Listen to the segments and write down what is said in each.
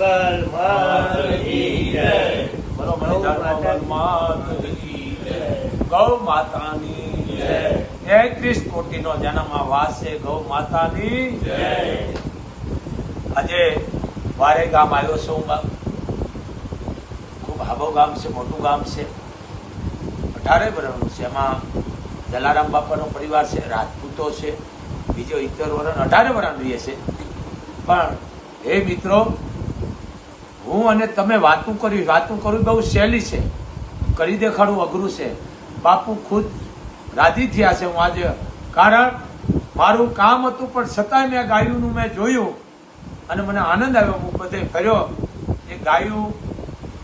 મોગલ. ગૌ માતાની તેત્રીસ કોટી નો જન્મ વાસે ગૌ માતાની આજે વારે ગામ આવ્યો છું ખૂબ હાબો ગામ છે મોટું ગામ છે. અઢારે વર્ણનું છે. એમાં જલારામ બાપાનો પરિવાર છે રાજપૂતો છે બીજો ઇતર વરણ અઢારે વર્ણ રહીએ છે. પણ હે મિત્રો હું અને તમે વાતું કરી, વાતું કરવી બહુ સહેલી છે. કરી દેખાડવું અઘરું છે. બાપુ ખુદ રાજી થયા છે. હું આજે કારણ મારું કામ હતું, પણ છતાંય મેં ગાયુંનું મેં જોયું અને મને આનંદ આવ્યો. હું બધે ફર્યો. એ ગાયું,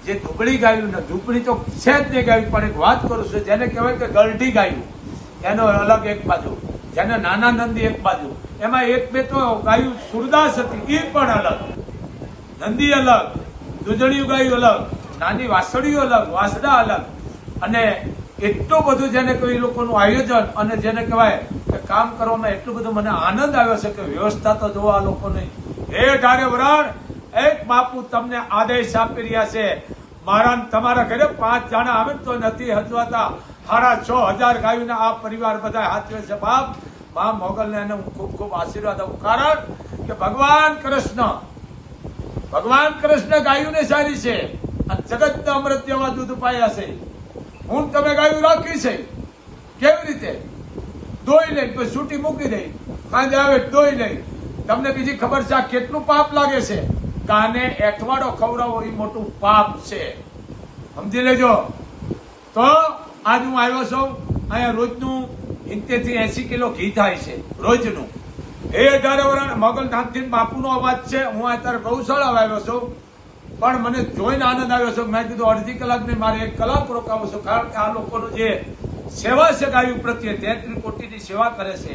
જે ધૂપડી ગાયું ને ધૂપડી તો છે જ નહીં ગાયું, પણ એક વાત કરું છું, જેને કહેવાય કે ગરઢી ગાયું. એનો અલગ એક બાજુ, જેને નાના નંદી એક બાજુ. એમાં એક બે તો ગાયું સુરદાસ હતી એ પણ અલગ. નંદી અલગ. દૂધણીયું ગાયું અલગ, નાની વાસળીઓ અલગ વાસડા અલગ. અને એટલું બધું જેને કોઈ લોકોનું આયોજન અને જેને કહેવાય કે કામ કરવામાં એટલું બધું મને આનંદ આવ્યો છે કે વ્યવસ્થા તો જોવા લોકોની. હે ઢારે વરાણ એક બાપુ તમને આદેશ આપી રહ્યા છે. મારા તમારા ઘરે પાંચ જણા આવે તો નથી હજવાતા. સાડા છ હજાર ગાયોને આ પરિવાર બધા હાથવે છે. બાપ, મા મોગલને એને હું ખૂબ ખૂબ આશીર્વાદ આપું. કારણ કે ભગવાન કૃષ્ણ ભગવાન કૃષ્ણ ગાયુંને સારી છે. આ જગત અમૃત જેવા દૂધ પાયા છે. હું તમે ગાયું રાખી છે. કેવી રીતે? દોઈ લઈ તો છૂટી મૂકી દઈ સાંજે આવે દોઈ લઈ. તમને બીજી ખબર છે આ કેટલું પાપ લાગે છે? કાને એઠવાડો ખવડાવો એ મોટું પાપ છે. સમજી લેજો. તો આજ હું આવ્યો છું. અહીંયા રોજનું ઇત્તેરથી એસી કિલો ઘી થાય છે. રોજનું. એ અઢારે વર્ષ મોગલનાથજી બાપુનો અવાજ છે. હું અત્યારે ગૌશાળા આવ્યો છું. પણ મને જોઈને આનંદ આવ્યો છે. મેં કીધું અડધી કલાક નહીં મારે એક કલાક રોકાવું છું. કારણ કે આ લોકોનું જે સેવા છે ગાયું પ્રત્યે તેત્રીસ કોટીની સેવા કરે છે.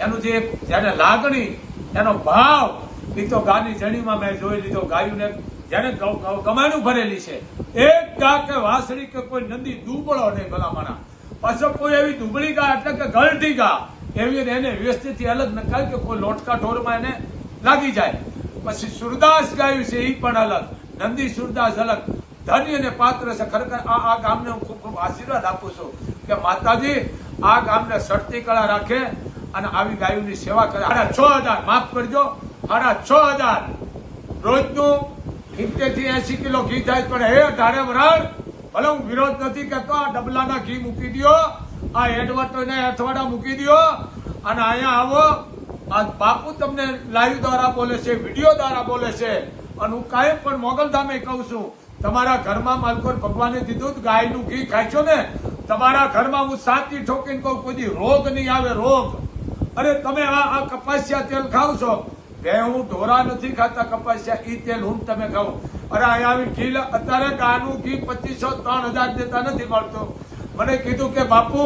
એનું જે જેને લાગણી, એનો ભાવ, એ તો ગાની જણીમાં મેં જોઈ લીધો. ગાયુંને જેને ગમાણું ભરેલી છે. એક ગા કે વાસળી કે કોઈ નંદી દુબળો નહીં ભલામણા. પાછો કોઈ એવી દુબળી ગા એટલે કે ગળઢી ગા એવી એને વ્યવસ્થિતથી અલગ નકાય કે કોઈ લોટકા ઢોરમાં એને લાગી જાય. પછી સુરદાસ ગાયું છે એ પણ અલગ. નંદી સુરદાસ અલગ. ધન્ય અને પાત્ર છે. ખરેખર આ આ ગામને હું ખૂબ ખૂબ આશીર્વાદ આપું છું કે માતાજી, આ ગામને સડતી કળા રાખે અને આવી ગાયોની સેવા કરે. સાડા છ હજાર, માફ કરજો. સાડા છ હજાર. રોજનું સિત્તેરથી એસી કિલો ઘી થાય પણ હે ધારે વરાળ. ભલે હું વિરોધ નથી કરતો, આ ડબલાના ઘી મૂકી દ્યો. આ હેડવટોને અથવાડા મૂકી દ્યો અને અહીંયા આવો. આ બાપુ તમને લાઈવ દ્વારા બોલે છે, વીડિયો દ્વારા બોલે છે. અને હું કાંઈ પણ મોગલધામે કહું છું, તમારા ઘરમાં માલકોર ભગવાને દીધું ગાયનું ઘી ખાઈશો ને? તમારા ઘરમાં હું સાચી ઠોકીને કહું, કોઈ રોગ નહીં આવે, રોગ. અરે તમે આ કપાસિયા તેલ ખાવ છો? હું ઢોરા નથી ખાતા કપાસિયા, ઈ તેલ હું તમે ખાવ. અરે અહીંયા આવી ઘી અત્યારે ગાયનું ઘી પચીસો ત્રણ હજાર દેતા નથી મળતું. મને કીધું કે, બાપુ,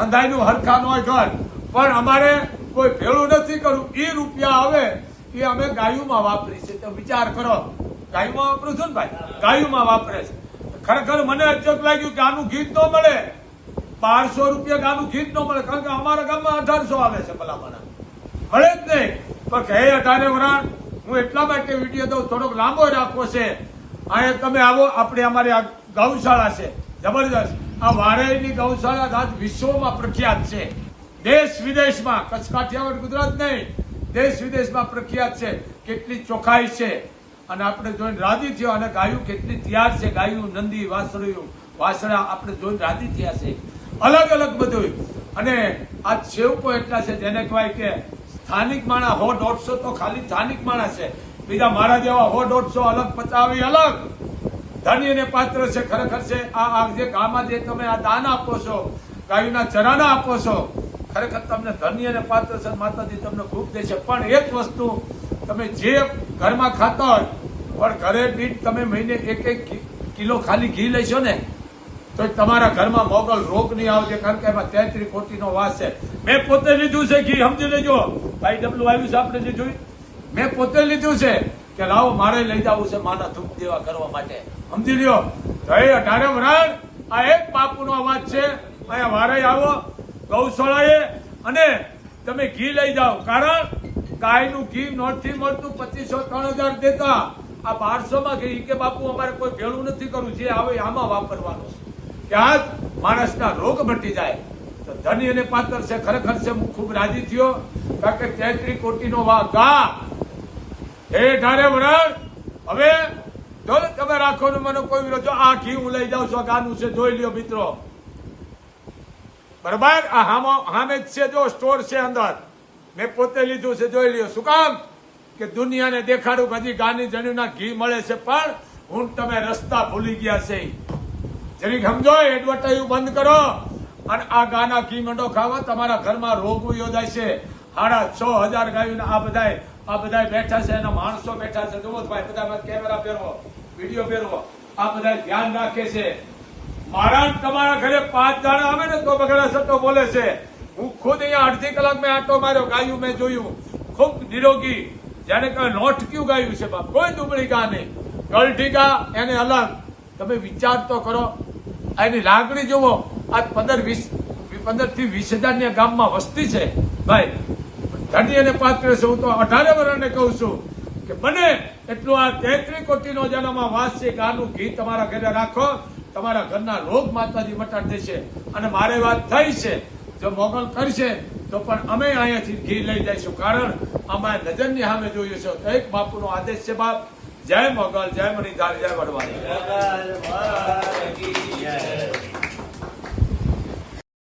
હંધાઈનું હરખા નો ઘર. પણ અમારે કોઈ ભેળું નથી કરવું. એ રૂપિયા આવે એ અમે ગાયુમાં વાપરી છે તો વિચાર કરો. ગાયુમાં વાપરું છું ને ભાઈ? ગાયુમાં વાપરે છે. ખરેખર મને અચોક લાગ્યું કે આનું ગીત ન મળે. બારસો રૂપિયા ગાનું ગીત ન મળે, કારણ કે અમારા ગામમાં અઢારસો આવે છે ભલામણા. મળે જ નહીં. પણ કે અઢારે વરાણ હું એટલા માટે વીડિયો દઉં, થોડોક લાંબો રાખવો છે. અહીંયા તમે આવો, આપણે અમારી આ ગૌશાળા છે. જબરદસ્ત આ વારેની ગૌશાળા આજ વિશ્વમાં પ્રખ્યાત છે. દેશ વિદેશમાં કચ્છ કાઠિયાવાડ ગુજરાત નહીં, દેશ વિદેશમાં પ્રખ્યાત છે. કેટલી ચોખાઈ છે. અને આપણે જોઈને રાજી થયો અને ગાયું કેટલી તૈયાર છે. ગાયું, નંદી, વાસળિયું. વાસળા આપણે જોઈને રાજી થયા છે. અલગ અલગ બધું અને આ સેવકો એટલા છે જેને કહેવાય કે સ્થાનિક માણા હો દોઢસો તો ખાલી સ્થાનિક માણસ છે. બીજા મારા જેવા હો દોઢસો અલગ, પચાવી અલગ. ધન્ય ને પાત્ર છે, ખરેખર છે. આ આ જે ગામમાં જે તમે આ દાન આપો છો, ગાયુના ચરાના આપો છો, ખરેખર તમને ધન્ય ને પાત્ર છે, માતાજી તમને ખૂબ દે છે. પણ એક વસ્તુ તમે જે ઘરમાં ખાતા હોય, પણ ઘરે દીઠ તમે મહિને એક એક કિલો ખાલી ઘી લેશો ને, તો તમારા ઘરમાં મોગલ રોગ નહીં આવશે કારણ કે એમાં તેત્રીસ કોટીનો વાસ છે. મેં પોતે લીધું છે ઘી, સમજી લેજો. ભાઈ ડબલું આવ્યું છે, આપણે જે જોયું? મેં પોતે લીધું છે. કે લાવો, મારે લઈ જવું છે માના ધૂપ દેવા કરવા માટે. સમજી લ્યો? તો એ અઢારે વરાળ. આ એક બાપુનો અવાજ છે. અહીંયા વારે આવો. ગૌશાળાએ અને તમે ઘી લઈ જાઓ. કારણ ગાયનું ઘી નોટથી મળતું પચીસો ત્રણ હજાર દેતા. આ બારસો માં ઘી કે બાપુ, અમારે કોઈ ભેળું નથી કરવું. જે આવે આમાં વાપરવાનું છે. કે આજ માણસના રોગ મટી જાય. તો ધની અને પાત્ર છે, ખરેખર છે, હું ખૂબ રાજી થયો. કારણ કે તેત્રી કોટીનો વા ગા હે ઢારે વરણ હવે જો તમે રાખો ને મને કોઈ વિરોધ આ ઘી હું લઈ જાઉં છું, ગાનું છે, જોઈ લ્યો મિત્રો. બરાબર? આ હામો જ છે જો, સ્ટોર છે અંદર. મેં પોતે લીધું છે, જોઈ લ્યો. શું કામ? કે દુનિયાને દેખાડું હજી ગાની જણીના ઘી મળે છે, પણ હું તમે રસ્તા ભૂલી ગયા છે. જરીક સમજો, એડવર્ટાઈઝ બંધ કરો. અને આ ગાના ઘી મંડો ખાવા તમારા ઘરમાં રોગ યોજાય છે. સાડા છ હજાર ગાયું આ બધાય આ બધાય બેઠા છે, એના માણસો બેઠા છે. જુઓ ભાઈ, બધા કેમેરા પહેરવો વીડિયો પહેરવો આ બધા ધ્યાન રાખે છે. મારા તમારા ઘરે પાંચ દાણા આવે ને તો બગડા સટ્ટો બોલે છે. હું ખુદ અહીંયા અડધી કલાક મેં આટો માર્યો, ગાયું મેં જોયું. ખૂબ નિરોગી. જેને કહેવાય નોટક્યું ગાયું છે બાપ? કોઈ દુબળી ગા નહીં. ગલઠી ગા, એને અલગ. તમે વિચાર તો કરો. એની લાગણી જુઓ. આ પંદર વીસ પંદરથી વીસ હજારની ગામમાં વસ્તી છે. ભાઈ અને પાત્ર છે, હું તો અઢારે વર્ષને કહું છું કે બને એટલું આ તેત્રી કોટીનો જન્મમાં વાસ છે ગાનું ઘી તમારા ઘરે રાખો, તમારા ઘરના રોગ માતાજી મટાડી દેશે. અને મારે વાત થઈ છે, જો મોગલ કરશે, તો પણ અમે અહીંયાથી ઘી લઈ જઈશું. કારણ અમારે નજરની સામે જોયું છે, તો એક બાપુનો આદેશ છે, બાપ, જય મોગલ, જય મણિધાર જય વડવાણી.